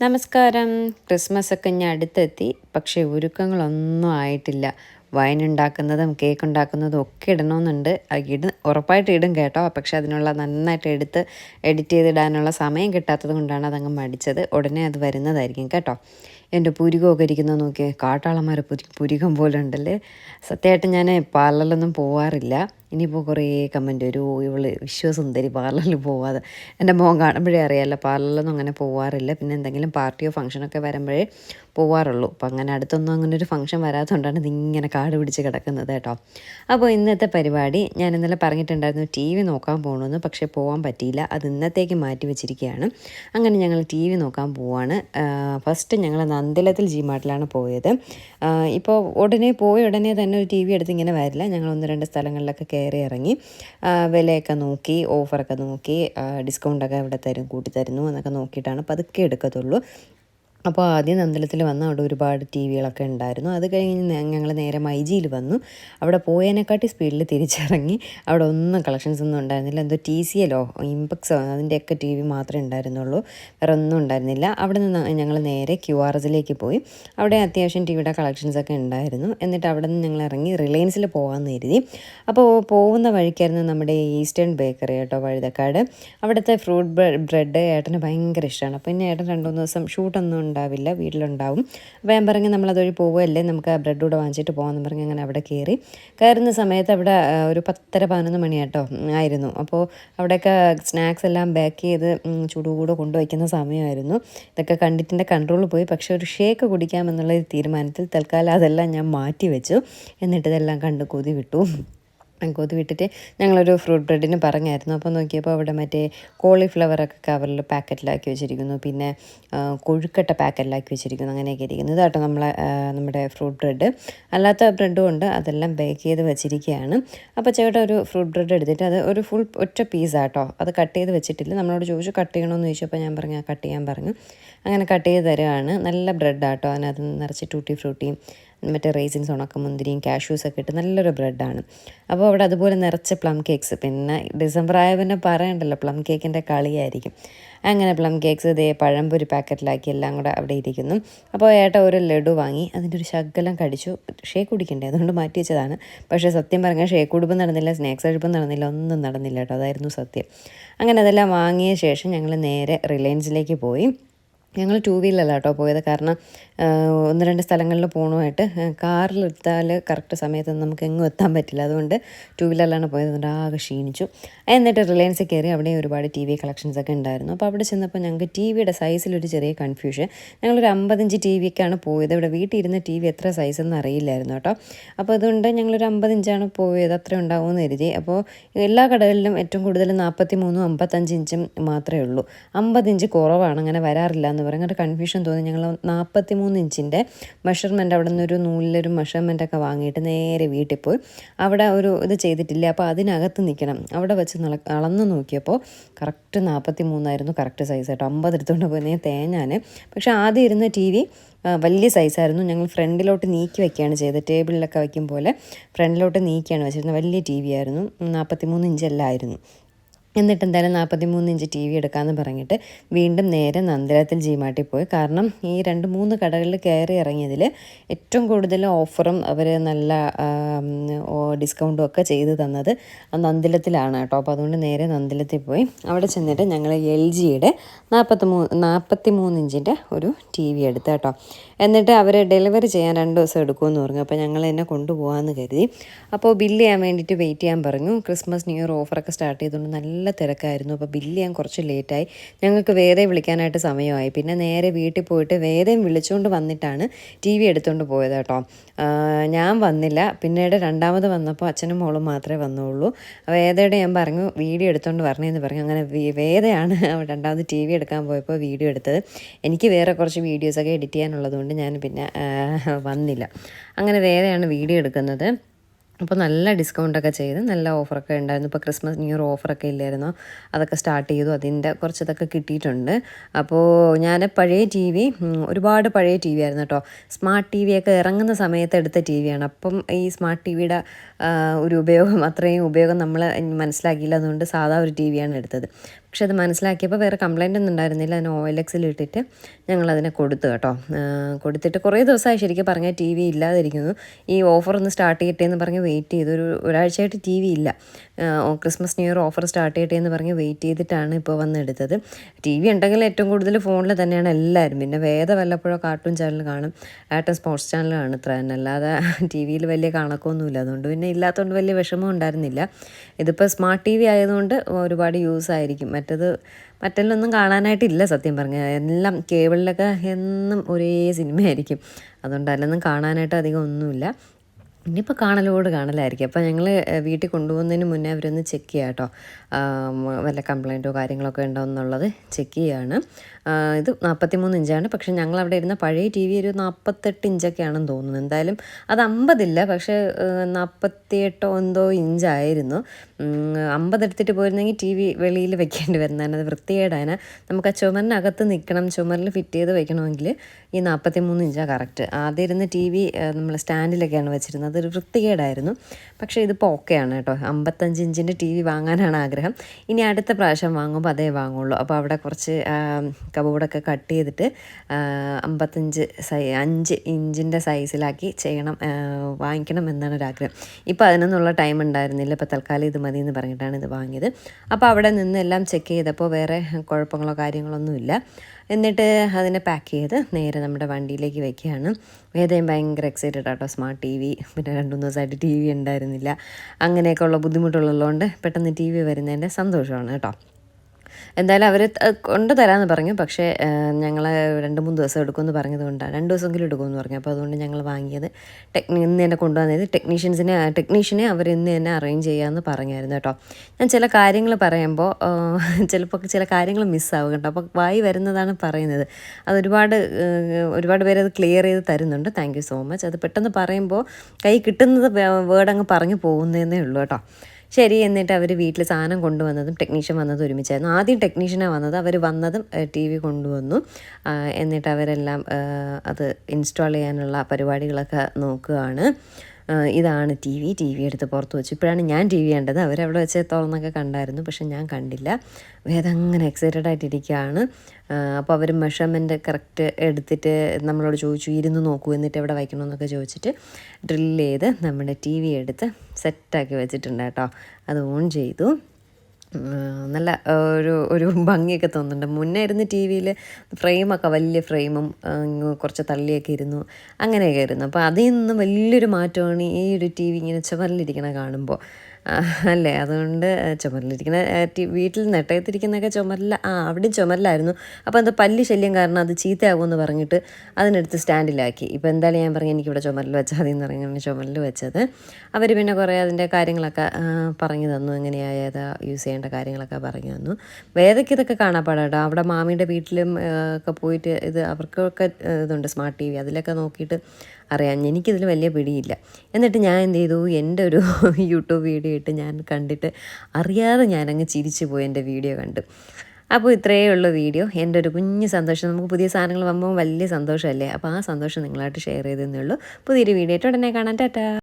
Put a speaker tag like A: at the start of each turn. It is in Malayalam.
A: നമസ്കാരം. ക്രിസ്മസ് ഒക്കെ ഇനി അടുത്തെത്തി. പക്ഷേ ഒരുക്കങ്ങളൊന്നും ആയിട്ടില്ല. വൈൻ ഉണ്ടാക്കുന്നതും കേക്ക് ഉണ്ടാക്കുന്നതും ഒക്കെ ഇടണമെന്നുണ്ട് ഇട ഉറപ്പായിട്ട് ഇടും കേട്ടോ. പക്ഷെ അതിനുള്ള നന്നായിട്ട് എടുത്ത് എഡിറ്റ് ചെയ്തിടാനുള്ള സമയം കിട്ടാത്തത് കൊണ്ടാണ് അതങ്ങ് മടിച്ചത്. ഉടനെ അത് വരുന്നതായിരിക്കും കേട്ടോ. എന്റെ പുരികമൊക്കെ ഇരിക്കുന്നത് നോക്കിയേ കാട്ടാളന്മാരെ പുരി പുരികം പോലെ ഉണ്ടല്ലേ? സത്യമായിട്ട് ഞാൻ പാർലറിലൊന്നും പോവാറില്ല. ഇനിയിപ്പോൾ കുറേ കമന്റ് ഒരു "ഓ, ഇവൾ വിശ്വസുന്ദരി പാർലറിൽ പോവാതെ. എന്റെ മോൻ കാണുമ്പോഴേ അറിയാമല്ലോ പാർലറിലൊന്നും അങ്ങനെ പോവാറില്ല. പിന്നെ എന്തെങ്കിലും പാർട്ടിയോ ഫംഗ്ഷനൊക്കെ വരുമ്പോഴേ പോവാറുള്ളൂ. അപ്പം അങ്ങനെ അടുത്തൊന്നും അങ്ങനെ ഒരു ഫംഗ്ഷൻ വരാത്തതുകൊണ്ടാണ് ഇതിങ്ങനെ കാട് പിടിച്ച് കിടക്കുന്നത് കേട്ടോ. അപ്പോൾ ഇന്നത്തെ പരിപാടി ഞാൻ ഇന്നലെ പറഞ്ഞിട്ടുണ്ടായിരുന്നു ടി വി നോക്കാൻ പോകണമെന്ന് പക്ഷേ പോകാൻ പറ്റിയില്ല. അത് ഇന്നത്തേക്ക് മാറ്റി വെച്ചിരിക്കുകയാണ്. അങ്ങനെ ഞങ്ങൾ ടി വി നോക്കാൻ പോവാണ്. ഫസ്റ്റ് ഞങ്ങൾ നന്ദലത്തിൽ ജി മാർട്ടിലാണ് പോയത്. ഇപ്പോൾ ഉടനെ പോയ ഉടനെ തന്നെ ഒരു ടി വി എടുത്ത് ഇങ്ങനെ വരില്ല. ഞങ്ങൾ ഒന്ന് രണ്ട് സ്ഥലങ്ങളിലൊക്കെ കയറി ഇറങ്ങി വിലയൊക്കെ നോക്കി ഓഫറൊക്കെ നോക്കി ഡിസ്കൗണ്ടൊക്കെ ഇവിടെ തരും കൂട്ടി തരുന്നു എന്നൊക്കെ നോക്കിയിട്ടാണ് പതുക്കെ എടുക്കത്തുള്ളൂ. അപ്പോൾ ആദ്യം നന്ദലത്തിൽ വന്ന് അവിടെ ഒരുപാട് ടി വികളൊക്കെ ഉണ്ടായിരുന്നു. അത് കഴിഞ്ഞ് ഞങ്ങൾ നേരെ മൈജിയിൽ വന്നു. അവിടെ പോയതിനെക്കാട്ടി സ്പീഡിൽ തിരിച്ചിറങ്ങി. അവിടെ ഒന്നും കളക്ഷൻസ് ഒന്നും ഉണ്ടായിരുന്നില്ല. എന്തോ ടി സി എല്ലോ ഇമ്പക്സോ അതിന്റെയൊക്കെ ടി വി മാത്രമേ ഉണ്ടായിരുന്നുള്ളൂ. വേറെ ഒന്നും ഉണ്ടായിരുന്നില്ല. അവിടെ നിന്ന് ഞങ്ങൾ നേരെ ക്യു ആർ എസിലേക്ക് പോയി. അവിടെ അത്യാവശ്യം ടി വിയുടെ കളക്ഷൻസ് ഒക്കെ ഉണ്ടായിരുന്നു. എന്നിട്ട് അവിടെ നിന്ന് ഞങ്ങൾ ഇറങ്ങി റിലയൻസിൽ പോകാമെന്ന് കരുതി. അപ്പോൾ പോകുന്ന വഴിക്കായിരുന്നു നമ്മുടെ ഈസ്റ്റേൺ ബേക്കറി കേട്ടോ വഴുതക്കാട്. അവിടുത്തെ ഫ്രൂട്ട് ബ്രെഡ് ഏട്ടന് ഭയങ്കര ഇഷ്ടമാണ് അപ്പോൾ ഇനി ഏട്ടൻ രണ്ട് മൂന്ന് ദിവസം ഷൂട്ടൊന്നും ഉണ്ടാവില്ല വീട്ടിലുണ്ടാവും. അപ്പോൾ ഞാൻ പറഞ്ഞ് നമ്മളതൊഴി പോവുകയല്ലേ നമുക്ക് ആ ബ്രെഡ് കൂടെ വാങ്ങിച്ചിട്ട് പോകാമെന്ന് പറഞ്ഞ് അങ്ങനെ അവിടെ കയറി. കയറുന്ന സമയത്ത് അവിടെ ഒരു പത്തര പതിനൊന്ന് മണിയാട്ടോ ആയിരുന്നു. അപ്പോൾ അവിടെയൊക്കെ സ്നാക്സ് എല്ലാം പാക്ക് ചെയ്ത് ചൂടുകൂടെ കൊണ്ടുവയ്ക്കുന്ന സമയമായിരുന്നു. ഇതൊക്കെ കണ്ടിട്ടിന്റെ കൺട്രോൾ പോയി. പക്ഷേ ഒരു ഷേക്ക് കുടിക്കാമെന്നുള്ള തീരുമാനത്തിൽ തൽക്കാലം അതെല്ലാം ഞാൻ മാറ്റി വെച്ചു എന്നിട്ട് ഇതെല്ലാം കണ്ട് കൊതി വിട്ടു. കൊതി വിട്ടിട്ട് ഞങ്ങളൊരു ഫ്രൂട്ട് ബ്രെഡിന് പറഞ്ഞായിരുന്നു. അപ്പോൾ നോക്കിയപ്പോൾ അവിടെ മറ്റേ കോളിഫ്ലവറൊക്കെ കവറിൽ പാക്കറ്റിലാക്കി വെച്ചിരിക്കുന്നു. പിന്നെ കൊഴുക്കട്ട പാക്കറ്റിലാക്കി വെച്ചിരിക്കുന്നു. അങ്ങനെയൊക്കെ ഇരിക്കുന്നു. ഇതാട്ടോ നമ്മളെ നമ്മുടെ ഫ്രൂട്ട് ബ്രെഡ് അല്ലാത്ത ബ്രെഡും ഉണ്ട്. അതെല്ലാം ബേക്ക് ചെയ്ത് വെച്ചിരിക്കുകയാണ്. അപ്പോൾ ചേട്ടാ ഒരു ഫ്രൂട്ട് ബ്രെഡ് എടുത്തിട്ട് അത് ഒരു ഫുൾ ഒറ്റ പീസാട്ടോ അത് കട്ട് ചെയ്ത് വെച്ചിട്ടില്ല. നമ്മളോട് ചോദിച്ചു കട്ട് ചെയ്യണമെന്ന് ചോദിച്ചപ്പോൾ ഞാൻ പറഞ്ഞു കട്ട് ചെയ്യാൻ പറഞ്ഞു. അങ്ങനെ കട്ട് ചെയ്ത് തരുകയാണ് നല്ല ബ്രെഡാട്ടോ അതിനകത്ത് നിറച്ച് ടൂട്ടി ഫ്രൂട്ടിയും മറ്റേ റേസിൻസ് ഉണക്കമുന്തിരിയും കാഷ്യൂസ് ഒക്കെ ഇട്ട് നല്ലൊരു ബ്രെഡാണ്. അപ്പോൾ അവിടെ അതുപോലെ നിറച്ച പ്ലം കേക്ക്സ് പിന്നെ ഡിസംബർ ആയ പിന്നെ പറയണ്ടല്ലോ പ്ലം കേക്കിന്റെ കളിയായിരിക്കും. അങ്ങനെ പ്ലം കേക്ക്സ് ഇതേ പഴംപൊരി പാക്കറ്റിലാക്കി എല്ലാം കൂടെ അവിടെ ഇരിക്കുന്നു. അപ്പോൾ ഏട്ട ഒരു ലഡു വാങ്ങി അതിന്റെ ഒരു ശകലം കടിച്ചു. ഷേക്ക് കുടിക്കണ്ടേ? അതുകൊണ്ട് മാറ്റി വെച്ചതാണ്. പക്ഷേ സത്യം പറഞ്ഞാൽ ഷേക്ക് കുടുംബം നടന്നില്ല സ്നാക്സ് അഴുപ്പം നടന്നില്ല ഒന്നും നടന്നില്ല കേട്ടോ. അതായിരുന്നു സത്യം. അങ്ങനെ അതെല്ലാം വാങ്ങിയ ശേഷം ഞങ്ങൾ നേരെ റിലയൻസിലേക്ക് പോയി. ഞങ്ങൾ ടൂ വീലറല്ല കേട്ടോ പോയത്. കാരണം ഒന്ന് രണ്ട് സ്ഥലങ്ങളിൽ പോകണമായിട്ട് കാറിൽ എടുത്താൽ കറക്റ്റ് സമയത്തൊന്നും നമുക്ക് എങ്ങും എത്താൻ പറ്റില്ല. അതുകൊണ്ട് ടൂ വീലറിലാണ് പോയത് അതുകൊണ്ട് ആകെ ക്ഷീണിച്ചു. എന്നിട്ട് റിലയൻസിൽ കയറി അവിടെ ഒരുപാട് ടി വി കളക്ഷൻസ് ഒക്കെ ഉണ്ടായിരുന്നു. അപ്പോൾ അവിടെ ചെന്നപ്പോൾ ഞങ്ങൾക്ക് ടി വിയുടെ സൈസിലൊരു ചെറിയ കൺഫ്യൂഷൻ ഞങ്ങളൊരു അമ്പതഞ്ച് ടി വിക്കാണ് പോയത്. ഇവിടെ വീട്ടിൽ ഇരുന്ന് ടി വി എത്ര സൈസ് അറിയില്ലായിരുന്നു കേട്ടോ. അപ്പോൾ അതുകൊണ്ട് ഞങ്ങളൊരു അമ്പതിഞ്ചാണ് പോയത്. അത്ര ഉണ്ടാവുമെന്ന് കരുതി. അപ്പോൾ എല്ലാ കടകളിലും ഏറ്റവും കൂടുതൽ നാൽപ്പത്തി മൂന്നും അമ്പത്തഞ്ച് ഇഞ്ചും മാത്രമേ ഉള്ളൂ. അമ്പത് ഇഞ്ച് കുറവാണ്. അങ്ങനെ വരാറില്ല എന്ന് പറയും. അങ്ങനെ കൺഫ്യൂഷൻ തോന്നി. ഞങ്ങൾ നാൽപ്പത്തി മൂന്ന് ഇഞ്ചിന്റെ മെഷർമെന്റ് അവിടെ നിന്ന് ഒരു നൂലിലൊരു മെഷർമെന്റ് ഒക്കെ വാങ്ങിയിട്ട് നേരെ വീട്ടിൽ പോയി. അവിടെ ഒരു ഇത് ചെയ്തിട്ടില്ല? അപ്പോൾ അതിനകത്ത് നിൽക്കണം അവിടെ വെച്ച് അളന്ന് നോക്കിയപ്പോൾ കറക്റ്റ് നാൽപ്പത്തി മൂന്നായിരുന്നു കറക്റ്റ് സൈസ് കേട്ടോ. അമ്പത് എടുത്തുകൊണ്ട് പോയി തേഞ്ഞാൻ പക്ഷേ ആദ്യം ഇരുന്ന ടി വി വലിയ സൈസായിരുന്നു ഞങ്ങൾ ഫ്രണ്ടിലോട്ട് നീക്കി വെക്കുകയാണ് ചെയ്തത്. ടേബിളിലൊക്കെ വയ്ക്കും പോലെ ഫ്രണ്ടിലോട്ട് നീക്കിയാണ് വെച്ചിരുന്നത്. വലിയ ടി വി ആയിരുന്നു. നാൽപ്പത്തി മൂന്ന് ഇഞ്ചെല്ലാം ആയിരുന്നു എന്നിട്ട് എന്തായാലും നാൽപ്പത്തി മൂന്ന് ഇഞ്ച് ടി വി എടുക്കാമെന്ന് പറഞ്ഞിട്ട് വീണ്ടും നേരെ നന്ദനത്തിൽ ജിമാട്ടിൽ പോയി. കാരണം ഈ രണ്ട് മൂന്ന് കടകളിൽ കയറി ഇറങ്ങിയതിൽ ഏറ്റവും കൂടുതൽ ഓഫറും അവർ നല്ല ഡിസ്കൗണ്ടും ഒക്കെ ചെയ്ത് തന്നത് നന്ദിലത്തിലാണ് കേട്ടോ. അപ്പോൾ അതുകൊണ്ട് നേരെ നന്ദിലത്തിൽ പോയി. അവിടെ ചെന്നിട്ട് ഞങ്ങൾ എൽ ജിയുടെ നാൽപ്പത്തി മൂന്ന് നാൽപ്പത്തി മൂന്ന് ഇഞ്ചിന്റെ ഒരു ടി വി എടുത്ത് കേട്ടോ. എന്നിട്ട് അവർ ഡെലിവറി ചെയ്യാൻ രണ്ട് ദിവസം എടുക്കുമെന്ന് പറഞ്ഞു. അപ്പോൾ ഞങ്ങൾ എന്നെ കൊണ്ടുപോകാമെന്ന് കരുതി. അപ്പോൾ ബില്ല് ചെയ്യാൻ വേണ്ടിയിട്ട് വെയിറ്റ് ചെയ്യാൻ പറഞ്ഞു. ക്രിസ്മസ് ന്യൂ ഇയർ ഓഫറൊക്കെ സ്റ്റാർട്ട് ചെയ്തുകൊണ്ട് നല്ല തിരക്കായിരുന്നു. അപ്പോൾ ബില്ല് ചെയ്യാൻ കുറച്ച് ലേറ്റായി. ഞങ്ങൾക്ക് വേറെ വിളിക്കാനായിട്ട് സമയമായി. പിന്നെ നേരെ വീട്ടിൽ പോയിട്ട് വേറെയും വിളിച്ചുകൊണ്ട് വന്നിട്ടാണ് ടി വി എടുത്തുകൊണ്ട് പോയത് കേട്ടോ. ഞാൻ വന്നില്ല. പിന്നീട് രണ്ടാമത് വന്നപ്പോൾ അച്ഛനും മോളും മാത്രമേ വന്നുള്ളൂ. വേദയുടെ ഞാൻ പറഞ്ഞു വീഡിയോ എടുത്തുകൊണ്ട് വരണേന്ന് പറഞ്ഞു. അങ്ങനെ വേദയാണ് രണ്ടാമത് ടി വി എടുക്കാൻ പോയപ്പോൾ വീഡിയോ എടുത്തത്. എനിക്ക് വേറെ കുറച്ച് വീഡിയോസൊക്കെ എഡിറ്റ് ചെയ്യാനുള്ളതുകൊണ്ട് ഞാൻ പിന്നെ വന്നില്ല. അങ്ങനെ വേദയാണ് വീഡിയോ എടുക്കുന്നത്. അപ്പോൾ നല്ല ഡിസ്കൗണ്ടൊക്കെ ചെയ്ത് നല്ല ഓഫറൊക്കെ ഉണ്ടായിരുന്നു. ഇപ്പോൾ ക്രിസ്മസ് ന്യൂ ഇയർ ഓഫറൊക്കെ ഇല്ലായിരുന്നോ. അതൊക്കെ സ്റ്റാർട്ട് ചെയ്തു. അതിന്റെ കുറച്ചതൊക്കെ കിട്ടിയിട്ടുണ്ട്. അപ്പോൾ ഞാൻ പഴയ ടി വി ഒരുപാട് പഴയ ടി വി ആയിരുന്നു കേട്ടോ സ്മാർട്ട് ടി വി ഒക്കെ ഇറങ്ങുന്ന സമയത്ത് എടുത്ത ടി വിയാണ് അപ്പം ഈ സ്മാർട്ട് ടി വിയുടെ ഒരു ഉപയോഗം അത്രയും ഉപയോഗം നമ്മൾ മനസ്സിലാക്കിയില്ല. അതുകൊണ്ട് സാധാ ഒരു ടി വിയാണ് എടുത്തത്. പക്ഷെ അത് മനസ്സിലാക്കിയപ്പോൾ വേറെ കംപ്ലൈന്റ് ഒന്നും ഉണ്ടായിരുന്നില്ല. അതിന് ഓയിൽ എക്സിൽ ഇട്ടിട്ട് ഞങ്ങളതിനെ കൊടുത്തു കേട്ടോ. കൊടുത്തിട്ട് കുറേ ദിവസമായി ശരിക്കും പറഞ്ഞാൽ ടി വി ഇല്ലാതിരിക്കുന്നു. ഈ ഓഫർ ഒന്ന് സ്റ്റാർട്ട് ചെയ്യട്ടെ എന്ന് പറഞ്ഞ് വെയിറ്റ് ചെയ്തു. ഒരു ഒരാഴ്ചയായിട്ട് ടി വി ഇല്ല. Christmas new year offer start ചെയ്യട്ടെ എന്ന് പറഞ്ഞ് വെയിറ്റ് ചെയ്തിട്ടാണ് ഇപ്പോൾ വന്നെടുത്തത്. ടി വി ഉണ്ടെങ്കിൽ ഏറ്റവും കൂടുതൽ ഫോണിൽ തന്നെയാണ് എല്ലാവരും. പിന്നെ വേദ വല്ലപ്പോഴോ കാർട്ടൂൺ ചാനൽ കാണും. ആട്ടം സ്പോർട്സ് ചാനൽ കാണും ഇത്ര തന്നെ. അല്ലാതെ ടി വിയിൽ വലിയ കണക്കൊന്നുമില്ല. അതുകൊണ്ട് പിന്നെ ഇല്ലാത്തതുകൊണ്ട് വലിയ വിഷമം ഉണ്ടായിരുന്നില്ല. ഇതിപ്പോൾ സ്മാർട്ട് ടി വി ആയതുകൊണ്ട് ഒരുപാട് യൂസ് ആയിരിക്കും. മറ്റത് മറ്റെല്ലൊന്നും കാണാനായിട്ടില്ല സത്യം പറഞ്ഞാൽ എല്ലാം കേബിളിലൊക്കെ എന്നും ഒരേ സിനിമയായിരിക്കും. അതുകൊണ്ട് അതിലൊന്നും കാണാനായിട്ട് അധികം ഒന്നുമില്ല. ഇനിയിപ്പോൾ കാണലോട് കാണലായിരിക്കും. അപ്പോൾ ഞങ്ങൾ വീട്ടിൽ കൊണ്ടുപോകുന്നതിന് മുന്നേ അവരൊന്ന് ചെക്ക് ചെയ്യാം കേട്ടോ വല്ല കംപ്ലൈന്റോ കാര്യങ്ങളൊക്കെ ഉണ്ടോ എന്നുള്ളത് ചെക്ക് ചെയ്യാണ്. ഇത് നാൽപ്പത്തി മൂന്ന് ഇഞ്ചാണ്. പക്ഷേ ഞങ്ങൾ അവിടെ ഇരുന്ന പഴയ ടി വി ഒരു നാൽപ്പത്തെട്ട് ഇഞ്ചൊക്കെയാണെന്ന് തോന്നുന്നു. എന്തായാലും അത് അമ്പതില്ല. പക്ഷേ നാൽപ്പത്തിയെട്ടോ എന്തോ ഇഞ്ചായിരുന്നു. അമ്പതെടുത്തിട്ട് പോയിരുന്നെങ്കിൽ ടി വി വെളിയിൽ വെക്കേണ്ടി വരുന്നതാണ്. അത് വൃത്തികേടാണ്. നമുക്ക് ആ ചുമരിനകത്ത് നിൽക്കണം. ചുമരിൽ ഫിറ്റ് ചെയ്ത് വെക്കണമെങ്കിൽ ഈ നാൽപ്പത്തി മൂന്ന് ഇഞ്ചാണ് കറക്റ്റ്. ആദ്യം ഇരുന്ന് ടി വി നമ്മൾ സ്റ്റാൻഡിലൊക്കെയാണ് വെച്ചിരുന്നത്. അതൊരു വൃത്തികേടായിരുന്നു. പക്ഷേ ഇതിപ്പോൾ ഓക്കെയാണ് കേട്ടോ. അമ്പത്തഞ്ച് ഇഞ്ചിന്റെ ടി വി വാങ്ങാനാണ് ആഗ്രഹം. ഇനി അടുത്ത പ്രാവശ്യം വാങ്ങുമ്പോൾ അതേ വാങ്ങുള്ളൂ. അപ്പോൾ അവിടെ കുറച്ച് കബോർഡൊക്കെ കട്ട് ചെയ്തിട്ട് അമ്പത്തഞ്ച് സൈ അഞ്ച് ഇഞ്ചിന്റെ സൈസിലാക്കി ചെയ്യണം വാങ്ങിക്കണം എന്നാണ് ഒരാഗ്രഹം ഇപ്പോൾ അതിനൊന്നുള്ള ടൈം ഉണ്ടായിരുന്നില്ല. ഇപ്പോൾ തൽക്കാലം ഇത് മതി എന്ന് പറഞ്ഞിട്ടാണ് ഇത് വാങ്ങിയത്. അപ്പോൾ അവിടെ നിന്ന് എല്ലാം ചെക്ക് ചെയ്തപ്പോൾ വേറെ കുഴപ്പങ്ങളോ കാര്യങ്ങളൊന്നുമില്ല. എന്നിട്ട് അതിനെ പാക്ക് ചെയ്ത് നേരെ നമ്മുടെ വണ്ടിയിലേക്ക് വെക്കുകയാണ്. വേദയും ഭയങ്കര എക്സൈറ്റഡ് ആട്ടോ. സ്മാർട്ട് ടി വി പിന്നെ രണ്ട് മൂന്ന് ദിവസമായിട്ട് ടി വി ഉണ്ടായിരുന്നില്ല. അങ്ങനെയൊക്കെ ഉള്ള ബുദ്ധിമുട്ടുള്ളതുകൊണ്ട് പെട്ടെന്ന് ടി വി വരുന്നതിന്റെ സന്തോഷമാണ് കേട്ടോ. എന്തായാലും അവർ കൊണ്ട് തരാമെന്ന് പറഞ്ഞു. പക്ഷേ ഞങ്ങൾ രണ്ട് മൂന്ന് ദിവസം എടുക്കുമെന്ന് പറഞ്ഞത് കൊണ്ടാണ് രണ്ട് ദിവസമെങ്കിലും എടുക്കുമെന്ന് പറഞ്ഞു. അപ്പോൾ അതുകൊണ്ട് ഞങ്ങൾ വാങ്ങിയത് ടെക്നി ഇന്ന് തന്നെ കൊണ്ടുവന്നത് ടെക്നീഷ്യൻസിനെ ടെക്നീഷ്യനെ അവർ ഇന്ന് തന്നെ അറേഞ്ച് ചെയ്യാമെന്ന് പറഞ്ഞായിരുന്നു കേട്ടോ. ഞാൻ ചില കാര്യങ്ങൾ പറയുമ്പോൾ ചിലപ്പോൾ ചില കാര്യങ്ങൾ മിസ്സാവും കേട്ടോ. അപ്പോൾ വായി വരുന്നതാണ് പറയുന്നത്. അതൊരുപാട് ഒരുപാട് പേര് അത് ക്ലിയർ ചെയ്ത് തരുന്നുണ്ട്. Thank so much. അത് പെട്ടെന്ന് പറയുമ്പോൾ കൈ കിട്ടുന്നത് വേർഡ് അങ്ങ് പറഞ്ഞു പോകുന്നതേ ഉള്ളൂ കേട്ടോ. ശരി എന്നിട്ട് അവർ വീട്ടിൽ സാധനം കൊണ്ടുവന്നതും ടെക്നീഷ്യൻ വന്നതും ഒരുമിച്ചായിരുന്നു. ആദ്യം ടെക്നീഷ്യനാണ് വന്നത് അവർ വന്നതും ടി വി കൊണ്ടുവന്നു. എന്നിട്ട് അവരെല്ലാം അത് ഇൻസ്റ്റാൾ ചെയ്യാനുള്ള പരിപാടികളൊക്കെ നോക്കുകയാണ്. ഇതാണ് ടി വി. ടി വി എടുത്ത് പുറത്ത് വെച്ചു. ഇപ്പോഴാണ് ഞാൻ ടി വി കണ്ടത്. അവരവിടെ വെച്ച് തുറന്നൊക്കെ കണ്ടായിരുന്നു. പക്ഷെ ഞാൻ കണ്ടില്ല. വേദ അങ്ങനെ എക്സൈറ്റഡ് ആയിട്ടിരിക്കുകയാണ്. അപ്പോൾ അവർ മെഷർമെന്റ് കറക്റ്റ് എടുത്തിട്ട് നമ്മളോട് ചോദിച്ചു ഇരുന്ന് നോക്കൂ എന്നിട്ട് എവിടെ വയ്ക്കണമെന്നൊക്കെ ചോദിച്ചിട്ട് ഡ്രില്ല് ചെയ്ത് നമ്മുടെ ടി വി എടുത്ത് സെറ്റാക്കി വെച്ചിട്ടുണ്ട് കേട്ടോ. അത് ഓൺ ചെയ്തു. നല്ല ഒരു ഒരു ഭംഗിയൊക്കെ തോന്നുന്നുണ്ട്. മുന്നേ ഇരുന്ന് ടി വിയിൽ ഫ്രെയിമൊക്കെ വലിയ ഫ്രെയിമും കുറച്ച് തള്ളിയൊക്കെ ഇരുന്നു. അങ്ങനെയൊക്കെ ഇരുന്നു അപ്പോൾ അതിൽ നിന്ന് വലിയൊരു മാറ്റമാണ് ഈ ഒരു ടി വി ഇങ്ങനെ ചുമരിലിരിക്കണ കാണുമ്പോൾ അല്ലേ? അതുകൊണ്ട് ചുമരിലിരിക്കുന്ന വീട്ടിൽ നെട്ടയത്തിരിക്കുന്നതൊക്കെ ചുമരില ആ അവിടെ ചുമരിലായിരുന്നു. അപ്പോൾ എന്താ പല്ലി ശല്യം കാരണം അത് ചീത്തയാകുമെന്ന് പറഞ്ഞിട്ട് അതിനെടുത്ത് സ്റ്റാൻഡിലാക്കി. ഇപ്പോൾ എന്തായാലും ഞാൻ പറഞ്ഞു എനിക്കിവിടെ ചുമരിൽ വെച്ചാൽ മതി എന്ന് പറഞ്ഞാണ് ചുമരിൽ വെച്ചത്. അവർ പിന്നെ കുറേ അതിന്റെ കാര്യങ്ങളൊക്കെ പറഞ്ഞു തന്നു. എങ്ങനെയായത് യൂസ് ചെയ്യേണ്ട കാര്യങ്ങളൊക്കെ പറഞ്ഞു തന്നു. വേദയ്ക്ക് ഇതൊക്കെ കാണാപ്പാടാട്ടോ അവിടെ മാമിയുടെ വീട്ടിലും ഒക്കെ പോയിട്ട് ഇത് അവർക്കൊക്കെ ഇതുണ്ട് സ്മാർട്ട് ടി വി. അതിലൊക്കെ നോക്കിയിട്ട് അറിയാം എനിക്കിതിൽ വലിയ പിടിയില്ല. എന്നിട്ട് ഞാൻ എന്ത് ചെയ്തു? എന്റെ ഒരു യൂട്യൂബ് വീഡിയോ ഇട്ട് ഞാൻ കണ്ടിട്ട് അറിയാതെ ഞാനങ്ങ് ചിരിച്ചു പോയി എന്റെ വീഡിയോ കണ്ട്. അപ്പോൾ ഇത്രയേ ഉള്ളൂ വീഡിയോ. എന്റെ ഒരു കുഞ്ഞു സന്തോഷം. നമുക്ക് പുതിയ സാധനങ്ങൾ വന്നപ്പോൾ വലിയ സന്തോഷമല്ലേ? അപ്പോൾ ആ സന്തോഷം നിങ്ങളായിട്ട് ഷെയർ ചെയ്തതെന്നേ ഉള്ളൂ. പുതിയൊരു വീഡിയോ ആയിട്ട് ഉടനെ കാണാൻ ടാറ്റാ.